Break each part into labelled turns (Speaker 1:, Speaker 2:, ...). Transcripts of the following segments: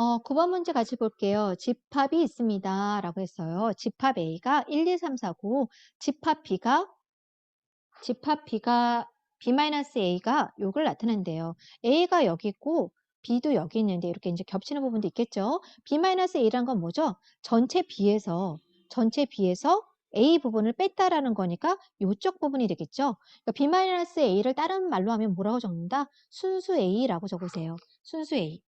Speaker 1: 어 9번 문제 같이 볼게요. 집합이 있습니다. 라고 했어요. 집합 A가 1, 2, 3, 4고 집합 B가 집합 B가 B-A가 요걸 나타낸대요. A가 여기 있고 B도 여기 있는데 이렇게 이제 겹치는 부분도 있겠죠. B-A란 건 뭐죠? 전체 B에서 전체 B에서 A 부분을 뺐다라는 거니까 요쪽 부분이 되겠죠. 그러니까 B-A를 다른 말로 하면 뭐라고 적는다? 순수 A라고 적으세요. 순수 A.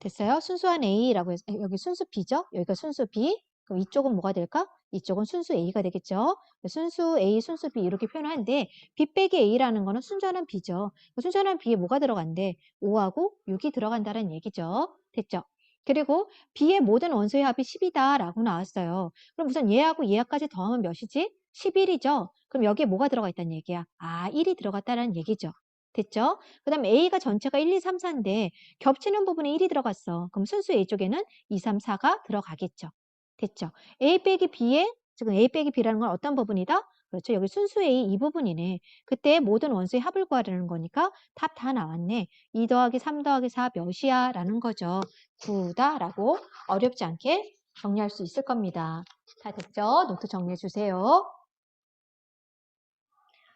Speaker 1: 됐어요? 순수한 A라고 해서 여기 순수 B죠? 여기가 순수 B. 그럼 이쪽은 뭐가 될까? 이쪽은 순수 A가 되겠죠. 순수 A, 순수 B 이렇게 표현하는데 B 빼기 A라는 거는 순전한 B죠. 순전한 B에 뭐가 들어간대? 5하고 6이 들어간다는 얘기죠. 됐죠? 그리고 B의 모든 원소의 합이 10이다 라고 나왔어요. 그럼 우선 얘하고 얘하까지 더하면 몇이지? 11이죠. 그럼 여기에 뭐가 들어가 있다는 얘기야? 아, 1이 들어갔다는 얘기죠. 됐죠? 그 다음에 A가 전체가 1, 2, 3, 4인데 겹치는 부분에 1이 들어갔어. 그럼 순수 A 쪽에는 2, 3, 4가 들어가겠죠. 됐죠? A 빼기 B에 지금 A 빼기 B라는 건 어떤 부분이다? 그렇죠. 여기 순수 A 이 부분이네. 그때 모든 원수의 합을 구하려는 거니까 답 다 나왔네. 2 더하기 3 더하기 4 몇이야? 라는 거죠. 9다 라고 어렵지 않게 정리할 수 있을 겁니다. 다 됐죠? 노트 정리해 주세요.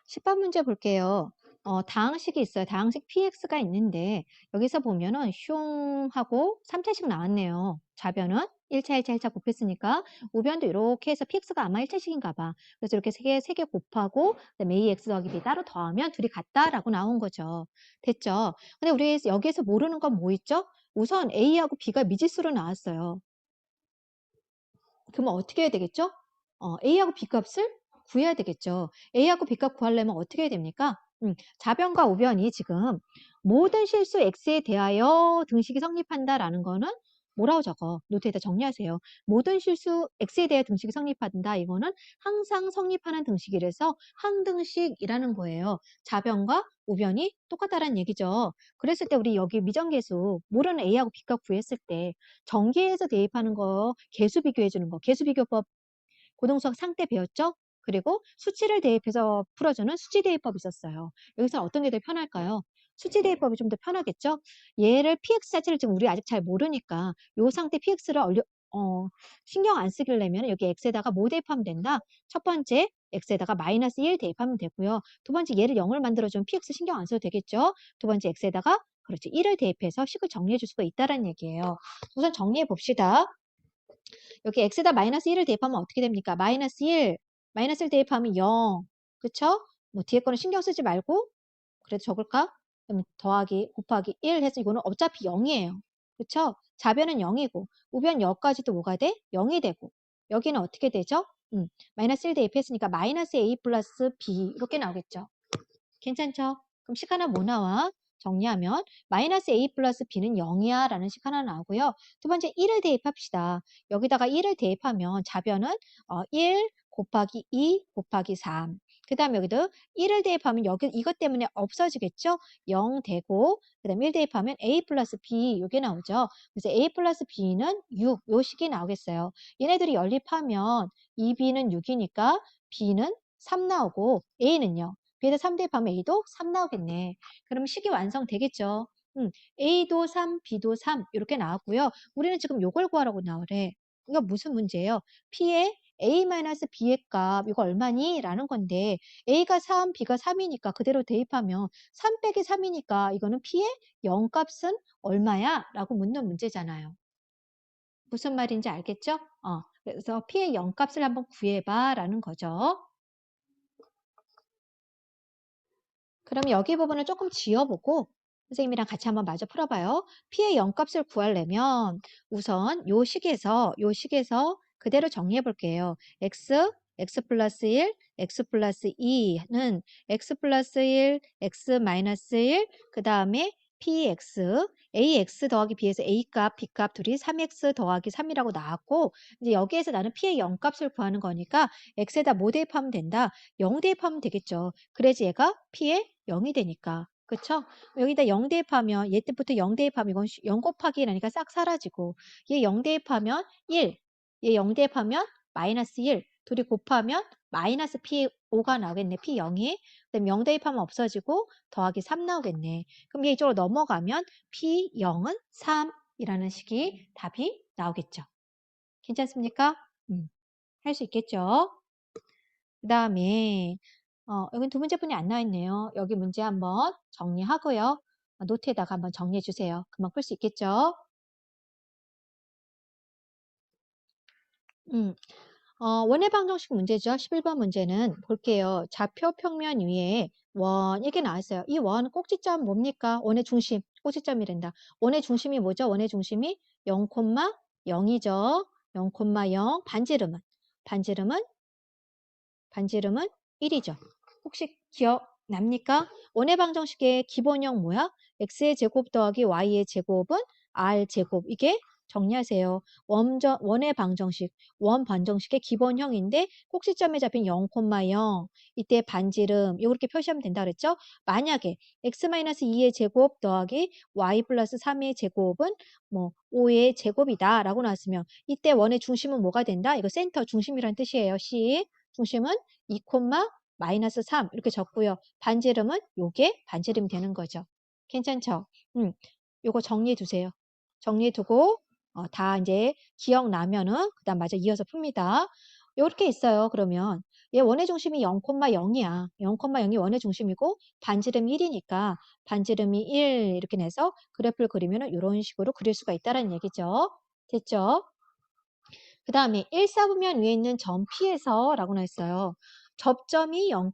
Speaker 1: 10번 문제 볼게요. 어, 다항식이 있어요. 다항식 px가 있는데 여기서 보면은 슝 하고 3차씩 나왔네요. 좌변은 1차, 1차, 1차 곱했으니까 우변도 이렇게 해서 px가 아마 1차식인가 봐. 그래서 이렇게 세 개, 세개 곱하고 그다음에 ax 더하기 b 따로 더하면 둘이 같다라고 나온 거죠. 됐죠? 근데 우리 여기에서 모르는 건 뭐 있죠? 우선 a하고 b가 미지수로 나왔어요. 그러면 어떻게 해야 되겠죠? 어, a하고 b 값을 구해야 되겠죠. a하고 b 값 구하려면 어떻게 해야 됩니까? 음, 좌변과 우변이 지금 모든 실수 x에 대하여 등식이 성립한다라는 거는 뭐라고 적어? 노트에다 정리하세요. 모든 실수 x에 대해 등식이 성립한다. 이거는 항상 성립하는 등식이라서 항등식이라는 거예요. 좌변과 우변이 똑같다라는 얘기죠. 그랬을 때 우리 여기 미정계수 모르는 a하고 b값 구했을 때 전개해서 대입하는 거 개수 비교해 주는 거 개수 비교법 고등수학 상때 배웠죠? 그리고 수치를 대입해서 풀어주는 수치 대입법이 있었어요. 여기서 어떤 게 더 편할까요? 수치 대입법이 좀 더 편하겠죠? 얘를 px 자체를 지금 우리 아직 잘 모르니까 요 상태 px를 얼려, 어, 신경 안 쓰길래면 여기 x에다가 뭐 대입하면 된다? 첫 번째 x에다가 마이너스 1 대입하면 되고요. 두 번째 얘를 0을 만들어주면 px 신경 안 써도 되겠죠? 두 번째 x에다가 그렇죠. 1을 대입해서 식을 정리해 줄 수가 있다는 얘기예요. 우선 정리해 봅시다. 여기 x에다 마이너스 1을 대입하면 어떻게 됩니까? 마이너스 1 마이너스를 대입하면 0. 그쵸? 뭐 뒤에 거는 신경 쓰지 말고 그래도 적을까? 그럼 더하기 곱하기 1 해서 이거는 어차피 0이에요. 그쵸? 좌변은 0이고 우변 여까지도 뭐가 돼? 0이 되고 여기는 어떻게 되죠? 음, 마이너스 1 대입했으니까 마이너스 a 플러스 b 이렇게 나오겠죠. 괜찮죠? 그럼 식 하나 뭐 나와? 정리하면 마이너스 a 플러스 b는 0이야 라는 식 하나 나오고요. 두 번째 1을 대입합시다. 여기다가 1을 대입하면 좌변은 어, 1 곱하기 2 곱하기 3. 그 다음에 여기도 1을 대입하면 여기 이것 때문에 없어지겠죠? 0 되고 그 다음에 1 대입하면 a 플러스 b 이게 나오죠. 그래서 a 플러스 b는 6 요 식이 나오겠어요. 얘네들이 연립하면 2b는 6이니까 b는 3 나오고 a는요. b에다 3 대입하면 a도 3 나오겠네. 그럼 식이 완성되겠죠. 음, a도 3, b도 3 이렇게 나왔고요. 우리는 지금 요걸 구하라고 나오래. 이거 무슨 문제예요? p의 a-b의 값 이거 얼마니? 라는 건데 a가 3, b가 3이니까 그대로 대입하면 3 빼기 3이니까 이거는 p의 0값은 얼마야? 라고 묻는 문제잖아요. 무슨 말인지 알겠죠? 어, 그래서 p의 0값을 한번 구해봐 라는 거죠. 그럼 여기 부분을 조금 지워보고 선생님이랑 같이 한번 마저 풀어봐요. p의 0값을 구하려면 우선 요 식에서 요 식에서 그대로 정리해 볼게요. x, x 플러스 1, x 플러스 2는 x 플러스 1, x 마이너스 1, 그 다음에 px, ax 더하기 b에서 a값, b값 둘이 3x 더하기 3이라고 나왔고 이제 여기에서 나는 p의 0값을 구하는 거니까 x에다 뭐 대입하면 된다? 0 대입하면 되겠죠. 그래야지 얘가 p의 0이 되니까. 그쵸? 여기다 0 대입하면 얘 때부터 0 대입하면 이건 0 곱하기 라니까 싹 사라지고 얘 0 대입하면 1, 얘 0 대입하면 마이너스 1, 둘이 곱하면 마이너스 P5가 나오겠네. P0이. 그다음 0 대입하면 없어지고 더하기 3 나오겠네. 그럼 얘 이쪽으로 넘어가면 P0은 3 이라는 식이 답이 나오겠죠. 괜찮습니까? 음, 할 수 있겠죠? 그 다음에 어, 여긴 두 문제뿐이 안 나와 있네요. 여기 문제 한번 정리하고요. 어, 노트에다가 한번 정리해 주세요. 금방 풀 수 있겠죠? 음, 어, 원의 방정식 문제죠. 11번 문제는 볼게요. 좌표 평면 위에 원 이렇게 나왔어요. 이 원 꼭지점 뭡니까? 원의 중심 꼭지점이란다. 원의 중심이 뭐죠? 원의 중심이 0,0이죠. 0,0 반지름은 반지름은 반지름은 1이죠. 혹시 기억 납니까? 원의 방정식의 기본형 뭐야? x의 제곱 더하기 y의 제곱은 r 제곱 이게 정리하세요. 원전, 원의 방정식, 원 방정식의 기본형인데 꼭지점에 잡힌 0,0 이때 반지름 이렇게 표시하면 된다 그랬죠? 만약에 x-2의 제곱 더하기 y 플러스 3의 제곱은 뭐 5의 제곱이다 라고 나왔으면 이때 원의 중심은 뭐가 된다? 이거 센터 중심이라는 뜻이에요. C 중심은 2, 마이너스 3 이렇게 적고요. 반지름은 요게 반지름이 되는 거죠. 괜찮죠? 음, 요거 정리해 두세요. 정리해 두고 어, 다 이제 기억나면은 그다음 마저 이어서 풉니다. 이렇게 있어요. 그러면 얘 원의 중심이 0,0이야. 0,0이 원의 중심이고 반지름이 1이니까 반지름이 1 이렇게 내서 그래프를 그리면은 이런 식으로 그릴 수가 있다는 얘기죠. 됐죠? 그 다음에 1사분면 위에 있는 점 P에서 라고 나왔어요. 접점이 0,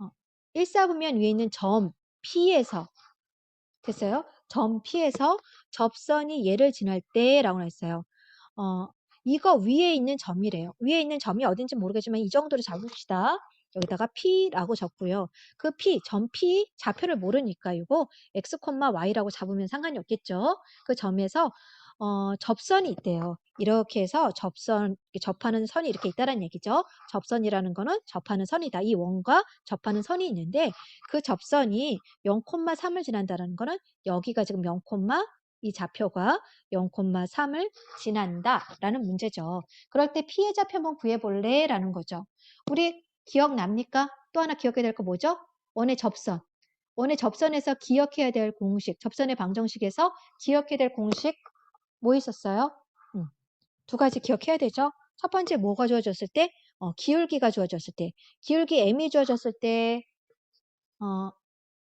Speaker 1: 어, 1사분면 위에 있는 점 P에서 됐어요? 점 P에서 접선이 얘를 지날 때라고 했어요. 어, 이거 위에 있는 점이래요. 위에 있는 점이 어딘지 모르겠지만 이 정도로 잡읍시다. 여기다가 P라고 적고요. 그 P, 점 P 좌표를 모르니까 이거 X, Y라고 잡으면 상관이 없겠죠. 그 점에서 어, 접선이 있대요. 이렇게 해서 접선, 접하는 선이 이렇게 있다는 얘기죠. 접선이라는 거는 접하는 선이다. 이 원과 접하는 선이 있는데 그 접선이 0,3을 지난다는 거는 여기가 지금 0, 이 좌표가 0,3을 지난다라는 문제죠. 그럴 때 피해 좌표 한번 구해볼래? 라는 거죠. 우리 기억납니까? 또 하나 기억해야 될 거 뭐죠? 원의 접선. 원의 접선에서 기억해야 될 공식, 접선의 방정식에서 기억해야 될 공식 뭐 있었어요? 음, 두 가지 기억해야 되죠. 첫 번째 뭐가 주어졌을 때? 어, 기울기가 주어졌을 때. 기울기 m이 주어졌을 때 어,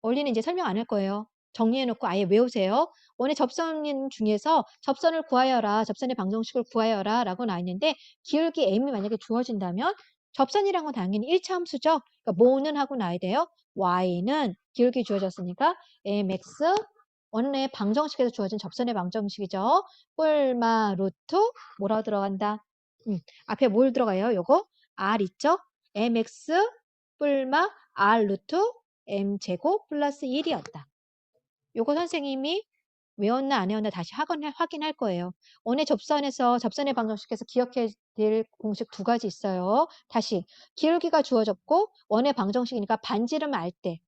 Speaker 1: 원리는 이제 설명 안 할 거예요. 정리해놓고 아예 외우세요. 원의 접선 중에서 접선을 구하여라, 접선의 방정식을 구하여라 라고 나있는데 기울기 m이 만약에 주어진다면 접선이란 건 당연히 1차 함수죠. 그러니까 뭐는 하고 나야 돼요. y는 기울기 주어졌으니까 mx 원의 방정식에서 주어진 접선의 방정식이죠. 뿔마 루트 뭐라고 들어간다? 음, 앞에 뭘 들어가요? 요거 r 있죠? mx 뿔마 r 루트 m제곱 플러스 1이었다. 요거 선생님이 외웠나 안 외웠나 다시 확인, 확인할 거예요. 원의 접선에서 접선의 방정식에서 기억해야 될 공식 두 가지 있어요. 다시 기울기가 주어졌고 원의 방정식이니까 반지름 알 때,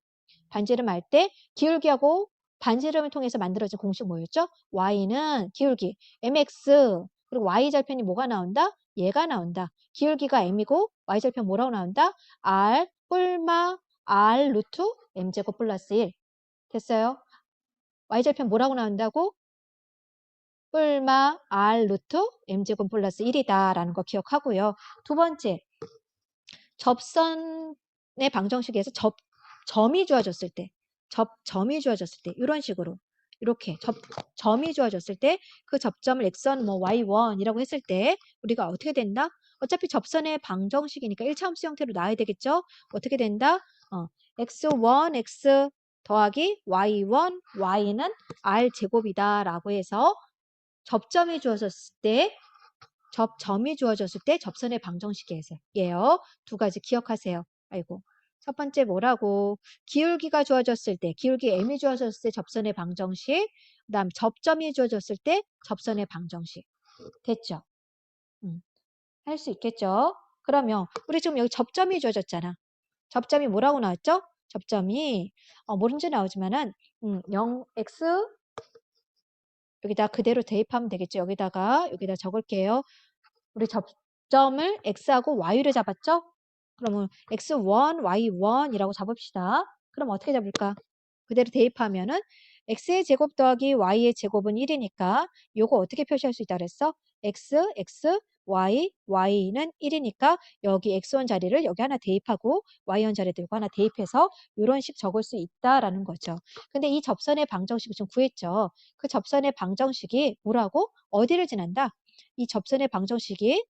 Speaker 1: 반지름 알 때 기울기하고 반지름을 통해서 만들어진 공식 뭐였죠? y는 기울기 mx 그리고 y절편이 뭐가 나온다? 얘가 나온다. 기울기가 m이고 y절편 뭐라고 나온다? r 뿔마 r 루트 m제곱 플러스 1 됐어요? y절편 뭐라고 나온다고? 뿔마 r 루트 m제곱 플러스 1이다 라는 거 기억하고요. 두 번째 접선의 방정식에서 접, 점이 주어졌을 때 접 점이 주어졌을 때 이런 식으로 이렇게 접, 점이 주어졌을 때 그 접점을 x1, 뭐 y1이라고 했을 때 우리가 어떻게 된다? 어차피 접선의 방정식이니까 1차 함수 형태로 나와야 되겠죠? 어떻게 된다? 어, x1, x 더하기 y1, y는 r 제곱이다 라고 해서 접점이 주어졌을 때 접점이 주어졌을 때 접선의 방정식이에요. 두 가지 기억하세요. 아이고. 첫 번째 뭐라고? 기울기가 주어졌을 때, 기울기 m이 주어졌을 때 접선의 방정식, 그 다음 접점이 주어졌을 때 접선의 방정식. 됐죠? 음, 할 수 있겠죠? 그러면 우리 지금 여기 접점이 주어졌잖아. 접점이 뭐라고 나왔죠? 접점이 어, 모른지 나오지만은 음, 0x 여기다 그대로 대입하면 되겠죠. 여기다가 여기다 적을게요. 우리 접점을 x하고 y를 잡았죠? 그러면 x1, y1이라고 잡읍시다. 그럼 어떻게 잡을까? 그대로 대입하면은 x의 제곱 더하기 y의 제곱은 1이니까 요거 어떻게 표시할 수 있다 그랬어? x, x, y, y는 1이니까 여기 x1 자리를 여기 하나 대입하고 y1 자리도 이거 하나 대입해서 이런 식 적을 수 있다라는 거죠. 근데 이 접선의 방정식을 좀 구했죠. 그 접선의 방정식이 뭐라고? 어디를 지난다? 이 접선의 방정식이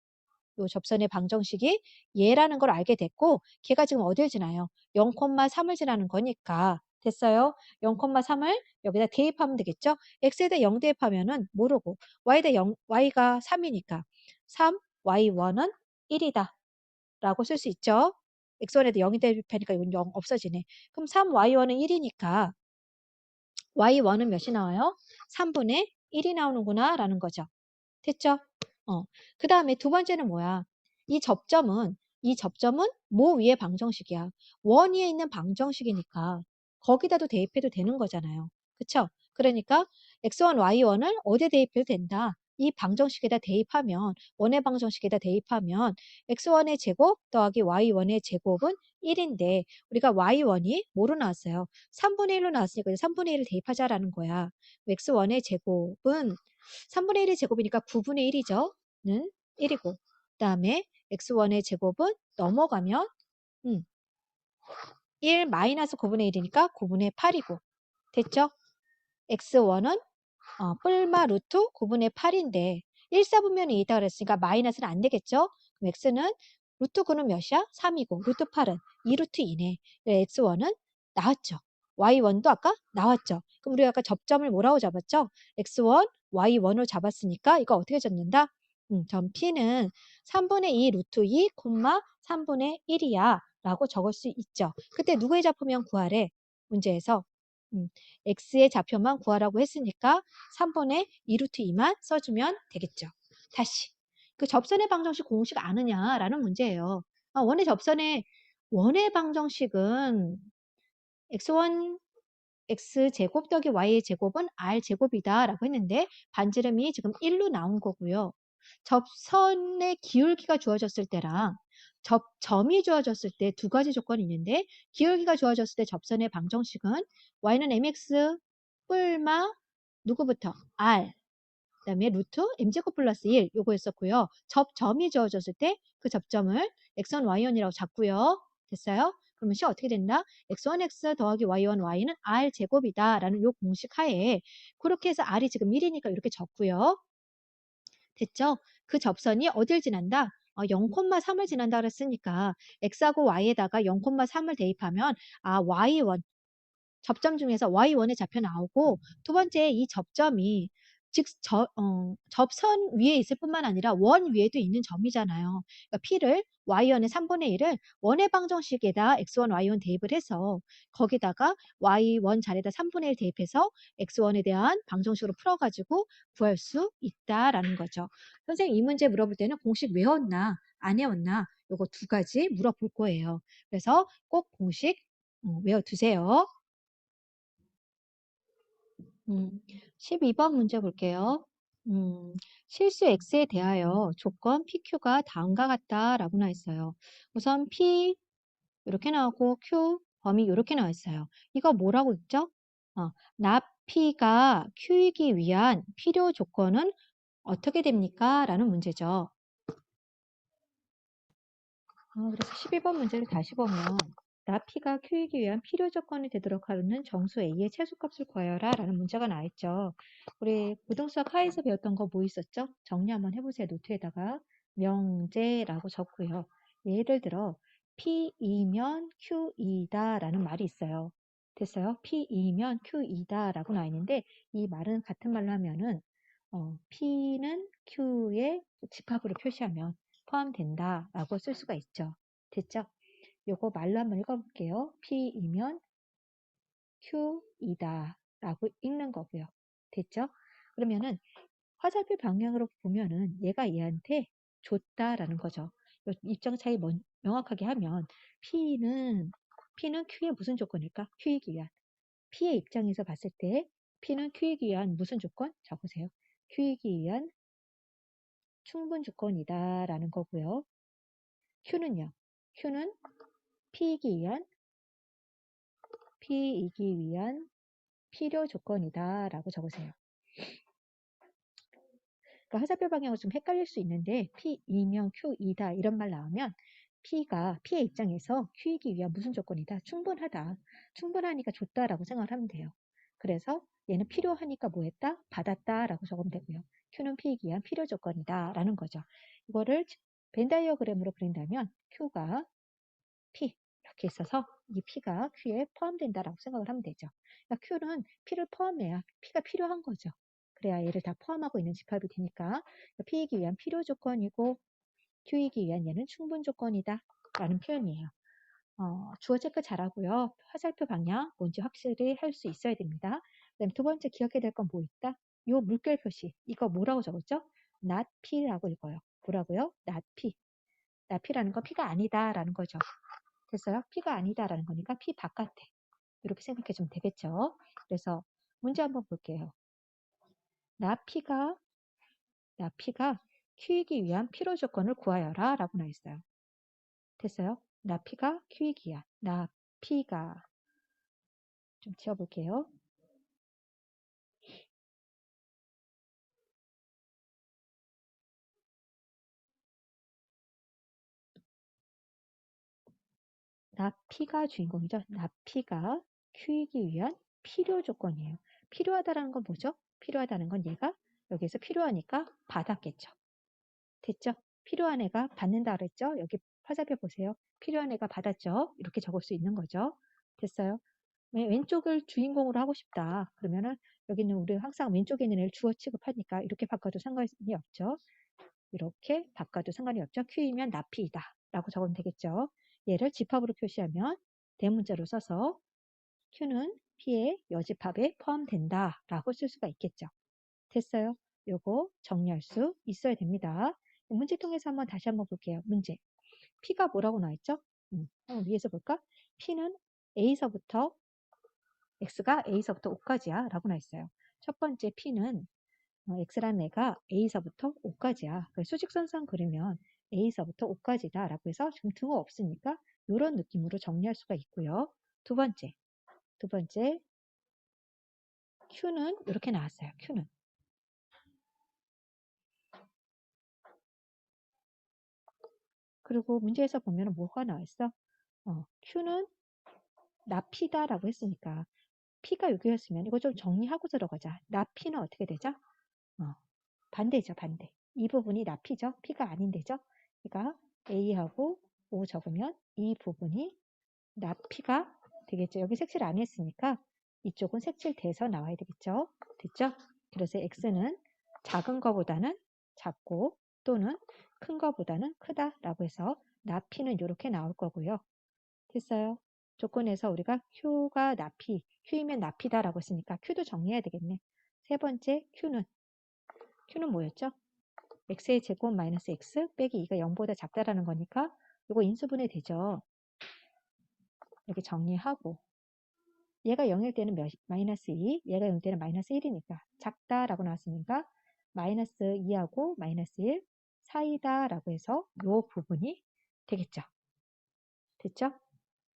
Speaker 1: 요 접선의 방정식이 얘라는 걸 알게 됐고 걔가 지금 어딜 지나요? 0,3을 지나는 거니까 됐어요? 0,3을 여기다 대입하면 되겠죠? x에다 0 대입하면은 모르고 y에다 0, y가 3이니까 3, y1은 1이다 라고 쓸 수 있죠? x1에도 0이 대입하니까 이건 0 없어지네. 그럼 3y1은 1이니까 y1은 몇이 나와요? 3분의 1이 나오는구나 라는 거죠. 됐죠? 어. 그 다음에 두 번째는 뭐야? 이 접점은, 이 접점은 뭐 위의 방정식이야? 원 위에 있는 방정식이니까 거기다도 대입해도 되는 거잖아요. 그쵸? 그러니까 x1, y1을 어디에 대입해도 된다. 이 방정식에다 대입하면, 원의 방정식에다 대입하면 x1의 제곱 더하기 y1의 제곱은 1인데 우리가 y1이 뭐로 나왔어요? 3분의 1로 나왔으니까 3분의 1을 대입하자라는 거야. x1의 제곱은 3분의 1의 제곱이니까 9분의 1이죠. 는 1이고 그 다음에 x1의 제곱은 넘어가면 음, 1 마이너스 9분의 1이니까 9분의 8이고 됐죠? x1은 어, 뿔마 루트 9분의 8인데 1, 4분면이 있다 그랬으니까 마이너스는 안 되겠죠? 그럼 x는 루트 9는 몇이야? 3이고 루트 8은 2루트 2네. x1은 나왔죠. y1도 아까 나왔죠. 그럼 우리가 아까 접점을 뭐라고 잡았죠? x1, y1을 잡았으니까 이거 어떻게 잡는다? 음, 점 P는 3분의 2 루트 2, 콤마 3분의 1이야 라고 적을 수 있죠. 그때 누구의 좌표면 구하래? 문제에서 음, x의 좌표만 구하라고 했으니까 3분의 2 루트 2만 써주면 되겠죠. 다시 그 접선의 방정식 공식 아느냐라는 문제예요. 아, 원의 접선의 원의 방정식은 x1 x제곱 더하기 y의 제곱은 r제곱이다 라고 했는데 반지름이 지금 1로 나온 거고요. 접선의 기울기가 주어졌을 때랑 접 점이 주어졌을 때 두 가지 조건이 있는데 기울기가 주어졌을 때 접선의 방정식은 y는 mx 뿔마 누구부터? r 그 다음에 루트 m제곱 플러스 1 요거였었고요. 접점이 주어졌을 때 그 접점을 x1, y1이라고 잡고요. 됐어요? 그러면 시 어떻게 된다? x1x 더하기 y1, y는 r제곱이다 라는 요 공식 하에 그렇게 해서 r이 지금 1이니까 이렇게 적고요. 됐죠? 그 접선이 어딜 지난다? 어, 0,3을 지난다 그랬으니까 x하고 y에다가 0,3을 대입하면 아 y1 접점 중에서 y1의 좌표 나오고 두 번째 이 접점이 즉 저, 어, 접선 위에 있을 뿐만 아니라 원 위에도 있는 점이잖아요. 그러니까 P를 y1의 3분의 1을 원의 방정식에다 x1, y1 대입을 해서 거기다가 y1 자리에다 3분의 1 대입해서 x1에 대한 방정식으로 풀어가지고 구할 수 있다라는 거죠. 선생님 이 문제 물어볼 때는 공식 외웠나 안 외웠나 요거 두 가지 물어볼 거예요. 그래서 꼭 공식 어, 외워두세요. 음, 12번 문제 볼게요. 음, 실수 x에 대하여 조건 PQ가 다음과 같다라고 나와 있어요. 우선 P 이렇게 나오고 Q 범위 이렇게 나와 있어요. 이거 뭐라고 있죠? 어, 납 P가 Q이기 위한 필요 조건은 어떻게 됩니까? 라는 문제죠. 어, 그래서 12번 문제를 다시 보면 나 P가 Q이기 위한 필요 조건이 되도록 하는 정수 A의 최소값을 구하여라 라는 문제가 나있죠. 우리 고등수학 하에서 배웠던 거 뭐 있었죠? 정리 한번 해보세요. 노트에다가 명제라고 적고요. 예를 들어 P이면 Q이다 라는 말이 있어요. 됐어요? P이면 Q이다 라고 나와 있는데 이 말은 같은 말로 하면은 어, P는 Q의 집합으로 표시하면 포함된다 라고 쓸 수가 있죠. 됐죠? 요거 말로 한번 읽어볼게요. P이면 Q이다 라고 읽는 거고요. 됐죠? 그러면은 화살표 방향으로 보면은 얘가 얘한테 줬다라는 거죠. 입장 차이 명확하게 하면 P는 P는 Q의 무슨 조건일까? Q이기 위한 P의 입장에서 봤을 때 P는 Q이기 위한 무슨 조건? 적으세요. Q이기 위한 충분 조건이다 라는 거고요. Q는요. Q는 P이기 위한 P이기 위한 필요 조건이다 라고 적으세요. 그러니까 화살표 방향은 좀 헷갈릴 수 있는데 P이면 Q이다 이런 말 나오면 P가 P의 입장에서 Q이기 위한 무슨 조건이다? 충분하다. 충분하니까 좋다라고 생각을 하면 돼요. 그래서 얘는 필요하니까 뭐 했다? 받았다 라고 적으면 되고요. Q는 P이기 위한 필요 조건이다 라는 거죠. 이거를 벤 다이어그램으로 그린다면 Q가 P 이렇게 있어서 이 P가 Q에 포함된다라고 생각을 하면 되죠. 그러니까 Q는 P를 포함해야 P가 필요한 거죠. 그래야 얘를 다 포함하고 있는 집합이 되니까 P이기 위한 필요 조건이고 Q이기 위한 얘는 충분 조건이다 라는 표현이에요. 어, 주어 체크 잘하고요. 화살표 방향 뭔지 확실히 할 수 있어야 됩니다. 그다음에 두 번째 기억해야 될 건 뭐 있다? 요 물결 표시 이거 뭐라고 적었죠? not P라고 읽어요. 뭐라고요? not P. P라는 건 P가 아니다라는 거죠. 됐어요? P가 아니다라는 거니까 P 바깥에 이렇게 생각해 주면 되겠죠. 그래서 문제 한번 볼게요. not P가 not P가 Q이기 위한 필요 조건을 구하여라 라고 나와 있어요. 됐어요? 나 P가 Q이기 위한 나 P가 좀 지워볼게요. 나 P가 주인공이죠. 나 P가 Q이기 위한 필요 조건이에요. 필요하다라는 건 뭐죠? 필요하다는 건 얘가 여기서 필요하니까 받았겠죠. 됐죠? 필요한 애가 받는다 그랬죠? 여기 화살표 보세요. 필요한 애가 받았죠? 이렇게 적을 수 있는 거죠. 됐어요? 왼쪽을 주인공으로 하고 싶다. 그러면은 여기는 우리 항상 왼쪽에 있는 애를 주어 취급하니까 이렇게 바꿔도 상관이 없죠. 이렇게 바꿔도 상관이 없죠. Q이면 나피이다. 라고 적으면 되겠죠. 얘를 집합으로 표시하면 대문자로 써서 Q는 P의 여집합에 포함된다. 라고 쓸 수가 있겠죠. 됐어요. 요거 정리할 수 있어야 됩니다. 문제 통해서 한번 다시 한번 볼게요. 문제. P가 뭐라고 나와있죠? 음, 한번 위에서 볼까? P는 A서부터 X가 A서부터 5까지야 라고 나있어요. 첫 번째 P는 어, X라는 애가 A서부터 5까지야. 수직선상 그리면 A서부터 5까지다 라고 해서 지금 등호 없으니까 이런 느낌으로 정리할 수가 있고요. 두 번째, 두 번째 Q는 이렇게 나왔어요. Q는 그리고 문제에서 보면 뭐가 나와 있어? 어, Q는 나피다 라고 했으니까 P가 여기였으면 이거 좀 정리하고 들어가자. 나피는 어떻게 되죠? 어, 반대죠, 반대. 이 부분이 나피죠? P가 아닌데죠? 그러니까 A하고 O 적으면 이 부분이 나피가 되겠죠. 여기 색칠 안 했으니까 이쪽은 색칠돼서 나와야 되겠죠. 됐죠? 그래서 X는 작은 거보다는 작고 또는 큰 거보다는 크다라고 해서 나피는 이렇게 나올 거고요. 됐어요? 조건에서 우리가 Q가 나피, Q이면 나피다라고 했으니까 Q도 정리해야 되겠네. 세 번째 Q는 Q는 뭐였죠? x의 제곱 마이너스 x 빼기 2가 0보다 작다라는 거니까 이거 인수분해 되죠. 이렇게 정리하고 얘가 0일 때는 몇, 마이너스 2, 얘가 0일 때는 마이너스 1이니까 작다라고 나왔으니까 마이너스 2하고 마이너스 1 사이다라고 해서 이 부분이 되겠죠. 됐죠?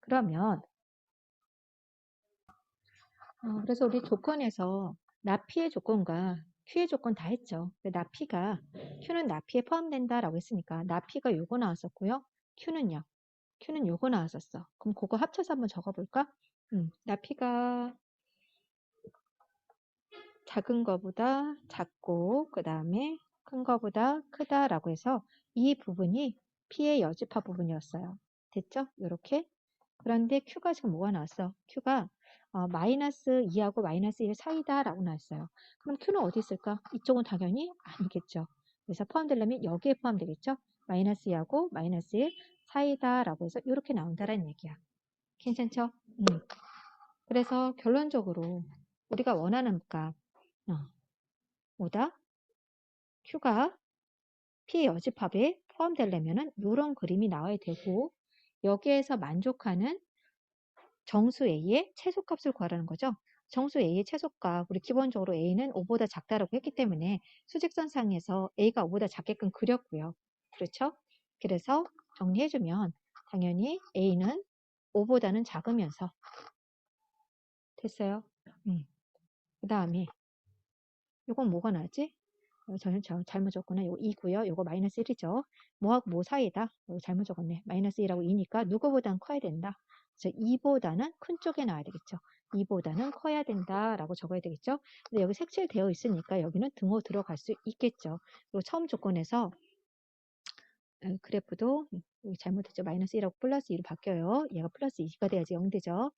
Speaker 1: 그러면 어, 그래서 우리 조건에서 나피의 조건과 Q의 조건 다 했죠. 나피가 Q는 나피에 포함된다라고 했으니까 나피가 요거 나왔었고요. Q는요. Q는 요거 나왔었어. 그럼 그거 합쳐서 한번 적어볼까? 음, 나피가 작은 거보다 작고 그 다음에 큰 거보다 크다라고 해서 이 부분이 P의 여집합 부분이었어요. 됐죠? 이렇게. 그런데 Q가 지금 뭐가 나왔어? Q가 어, 마이너스 2하고 마이너스 1 사이다 라고 나왔어요. 그럼 Q는 어디 있을까? 이쪽은 당연히 아니겠죠. 그래서 포함되려면 여기에 포함되겠죠? 마이너스 2하고 마이너스 1 사이다 라고 해서 이렇게 나온다라는 얘기야. 괜찮죠? 음. 그래서 결론적으로 우리가 원하는 값 어, 뭐다? Q가 P의 여집합에 포함되려면 이런 그림이 나와야 되고 여기에서 만족하는 정수 A의 최소값을 구하라는 거죠. 정수 A의 최소값, 우리 기본적으로 A는 5보다 작다라고 했기 때문에 수직선상에서 A가 5보다 작게끔 그렸고요. 그렇죠? 그래서 정리해주면 당연히 A는 5보다는 작으면서 됐어요. 음. 그 다음에 요건 뭐가 나지? 어, 저는 저, 잘못 적구나. 요거 2고요. 요거 마이너스 1이죠. 뭐하고 뭐 사이다? 요거 잘못 적었네. 마이너스 1하고 2니까 누구보단 커야 된다. 그래서 2보다는 큰 쪽에 나와야 되겠죠. 2보다는 커야 된다라고 적어야 되겠죠. 근데 여기 색칠되어 있으니까 여기는 등호 들어갈 수 있겠죠. 그리고 처음 조건에서 어, 그래프도 잘못했죠. 마이너스 1하고 플러스 2로 바뀌어요. 얘가 플러스 2가 돼야지 0 되죠.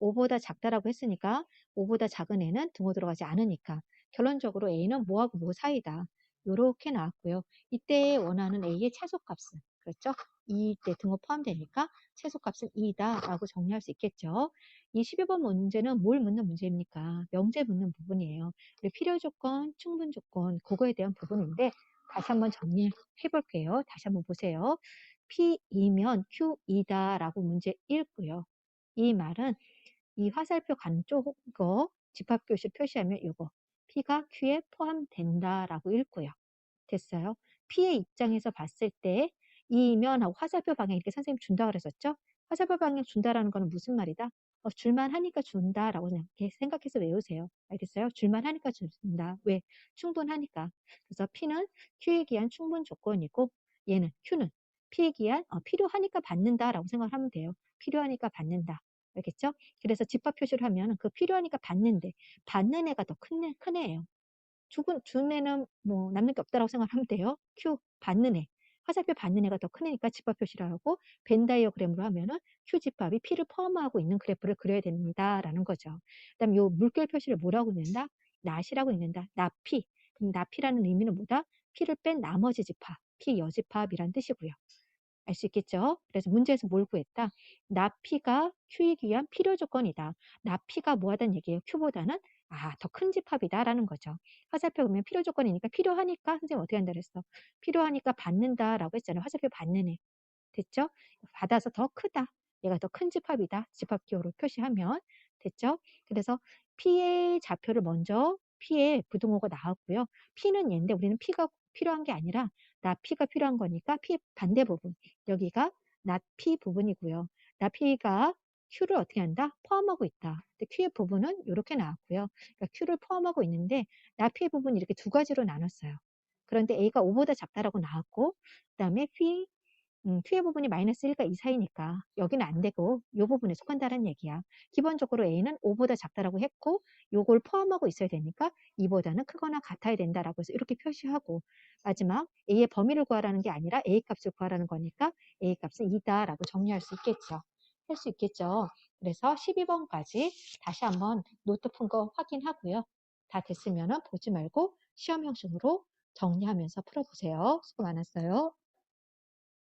Speaker 1: 5보다 작다라고 했으니까 5보다 작은 애는 등호 들어가지 않으니까 결론적으로 A는 뭐하고 뭐 사이다. 요렇게 나왔고요. 이때 원하는 A의 최소값은 그렇죠? 2때 등호 포함되니까 최소값은 2다 라고 정리할 수 있겠죠. 이 12번 문제는 뭘 묻는 문제입니까? 명제 묻는 부분이에요. 필요 조건, 충분 조건, 그거에 대한 부분인데 다시 한번 정리해 볼게요. 다시 한번 보세요. P이면 Q이다 라고 문제 읽고요. 이 말은 이 화살표 간쪽 거 집합교실 표시하면 이거 P가 Q에 포함된다 라고 읽고요. 됐어요? P의 입장에서 봤을 때 이면 하고 화살표 방향 이렇게 선생님 준다 그랬었죠? 화살표 방향 준다라는 거는 무슨 말이다? 어, 줄만 하니까 준다라고 생각해서 외우세요. 알겠어요? 줄만 하니까 준다. 왜? 충분하니까. 그래서 P는 Q에 기한 충분 조건이고 얘는 Q는 P에 기한 어, 필요하니까 받는다라고 생각하면 돼요. 필요하니까 받는다. 알겠죠? 그래서 집합 표시를 하면 그 필요하니까 받는데 받는 애가 더큰 큰 애예요. 죽은 준 애는 뭐 남는 게 없다라고 생각하면 돼요. Q 받는 애. 화살표 받는 애가 더 크니까 집합 표시를 하고 벤 다이어그램으로 하면은 Q 집합이 P를 포함하고 있는 그래프를 그려야 됩니다라는 거죠. 그다음 요 물결 표시를 뭐라고 읽는다? 낫이라고 읽는다. 나피. 그럼 나피라는 의미는 뭐다? P를 뺀 나머지 집합, P 여집합이란 뜻이고요. 알 수 있겠죠? 그래서 문제에서 뭘 구했다? 나피가 Q에 위한 필요 조건이다. 나피가 뭐하다는 얘기예요? Q보다는 아, 더 큰 집합이다라는 거죠. 화살표 보면 필요 조건이니까 필요하니까 선생님 어떻게 한다 그랬어? 필요하니까 받는다라고 했잖아요. 화살표 받는 애. 됐죠? 받아서 더 크다. 얘가 더 큰 집합이다. 집합 기호로 표시하면 됐죠? 그래서 P의 좌표를 먼저 P의 부등호가 나왔고요. P는 얘인데 우리는 P가 필요한 게 아니라 나 P가 필요한 거니까 P 반대 부분. 여기가 나 P 부분이고요. 나 P가 Q를 어떻게 한다? 포함하고 있다. 근데 Q의 부분은 이렇게 나왔고요. 그러니까 Q를 포함하고 있는데 나피의 부분이 이렇게 두 가지로 나눴어요. 그런데 A가 5보다 작다라고 나왔고 그 다음에 P, 음, Q의 부분이 마이너스 1과 2 사이니까 여기는 안 되고 이 부분에 속한다는 얘기야. 기본적으로 A는 5보다 작다라고 했고 요걸 포함하고 있어야 되니까 2보다는 크거나 같아야 된다라고 해서 이렇게 표시하고 마지막 A의 범위를 구하라는 게 아니라 A 값을 구하라는 거니까 A 값은 2다라고 정리할 수 있겠죠. 할 수 있겠죠. 그래서 12번까지 다시 한번 노트 푼 거 확인하고요. 다 됐으면 보지 말고 시험 형식으로 정리하면서 풀어보세요. 수고 많았어요.